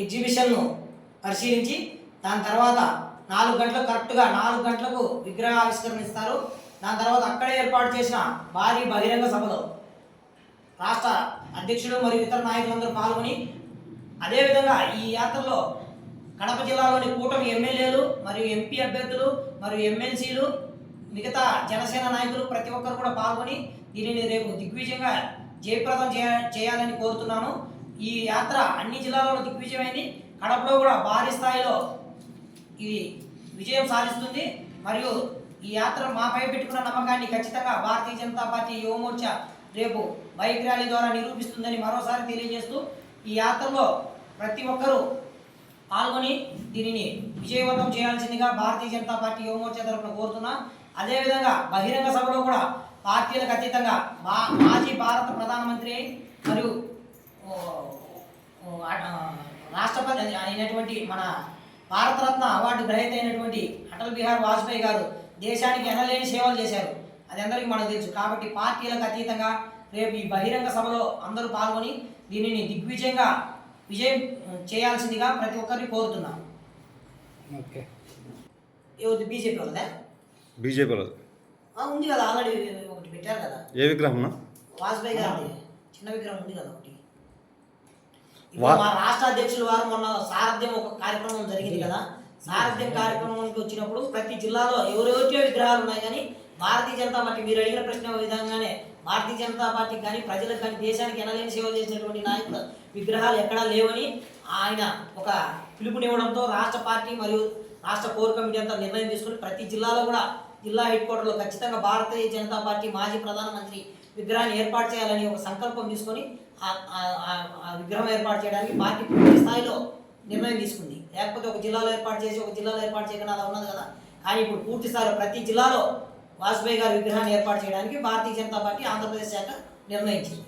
ఎగ్జిబిషన్ను పరిశీలించి దాని తర్వాత నాలుగు గంటలకు కరెక్ట్గా నాలుగు గంటలకు విగ్రహ ఆవిష్కరణ ఇస్తారు దాని తర్వాత అక్కడే ఏర్పాటు చేసిన భారీ బహిరంగ సభలో రాష్ట్ర అధ్యక్షుడు మరియు ఇతర నాయకులందరూ పాల్గొని అదేవిధంగా ఈ యాత్రలో కడప జిల్లాలోని కూటమి ఎమ్మెల్యేలు మరియు ఎంపీ అభ్యర్థులు మరియు ఎమ్మెల్సీలు మిగతా జనసేన నాయకులు ప్రతి ఒక్కరు కూడా పాల్గొని దీనిని రేపు దిగ్విజయంగా జయప్రదం చేయ చేయాలని కోరుతున్నాను. ఈ యాత్ర అన్ని జిల్లాలలో దిగ్విజయమైంది. కడపలో కూడా భారీ స్థాయిలో ఇది విజయం సాధిస్తుంది. మరియు ఈ యాత్ర మాపై పెట్టుకున్న నమ్మకాన్ని ఖచ్చితంగా భారతీయ జనతా పార్టీ యువమోర్చా రేపు బైక్ ర్యాలీ ద్వారా నిరూపిస్తుందని మరోసారి తెలియజేస్తూ ఈ యాత్రలో ప్రతి ఒక్కరూ పాల్గొని దీనిని విజయవంతం చేయాల్సిందిగా భారతీయ జనతా పార్టీ యువమోర్చా తరఫున కోరుతున్నా. అదేవిధంగా బహిరంగ సభలో కూడా పార్టీలకు అతీతంగా మా మాజీ భారత ప్రధానమంత్రి మరియు రాష్ట్రపతి అయినటువంటి మన భారతరత్న అవార్డు గ్రహీత అయినటువంటి అటల్ బిహార్ వాజ్పేయి గారు దేశానికి ఎనలేని సేవలు చేశారు. అది అందరికీ మనకు తెలుసు. కాబట్టి పార్టీలకు అతీతంగా రేపు ఈ బహిరంగ సభలో అందరూ పాల్గొని దీనిని దిగ్విజయంగా విజయం చేయాల్సిందిగా ప్రతి ఒక్కరిని కోరుతున్నాం. ఓకే. ఎవరిది? బీజేపీ వాళ్ళదా? బీజేపీ వాళ్ళది. ఆ, ఉంది కదా ఆల్రెడీ ఒకటి పెట్టారు కదా. ఏ విగ్రహం వాజ్పేయి గారి చిన్న విగ్రహం ఉంది కదా ఒకటి. మా రాష్ట్ర అధ్యక్షుల వారు మొన్న సారథ్యం ఒక కార్యక్రమం జరిగింది కదా. సారథ్యం కార్యక్రమానికి వచ్చినప్పుడు ప్రతి జిల్లాలో ఎవరెవరికో విగ్రహాలు ఉన్నాయి కానీ భారతీయ జనతా పార్టీ మీరు అడిగిన ప్రశ్న విధంగానే భారతీయ జనతా పార్టీకి కానీ ప్రజలకు కానీ దేశానికి ఎనలేని సేవ చేసినటువంటి నాయకుల విగ్రహాలు ఎక్కడా లేవని ఆయన ఒక పిలుపునివ్వడంతో రాష్ట్ర పార్టీ మరియు రాష్ట్ర కోర్ కమిటీ అంతా నిర్ణయం తీసుకుని ప్రతి జిల్లాలో కూడా జిల్లా హెడ్ క్వార్టర్లో ఖచ్చితంగా భారతీయ జనతా పార్టీ మాజీ ప్రధానమంత్రి విగ్రహాన్ని ఏర్పాటు చేయాలని ఒక సంకల్పం తీసుకొని ఆ- ఆ విగ్రహం ఏర్పాటు చేయడానికి పార్టీ పూర్తి స్థాయిలో నిర్ణయం తీసుకుంది. లేకపోతే ఒక జిల్లాలో ఏర్పాటు చేసి ఒక జిల్లాలో ఏర్పాటు చేయకుండా అలా ఉన్నది కదా. కానీ ఇప్పుడు పూర్తి స్థాయిలో ప్రతి జిల్లాలో వాజ్పేయి గారి విగ్రహాన్ని ఏర్పాటు చేయడానికి భారతీయ జనతా పార్టీ ఆంధ్రప్రదేశ్ శాఖ నిర్ణయించింది.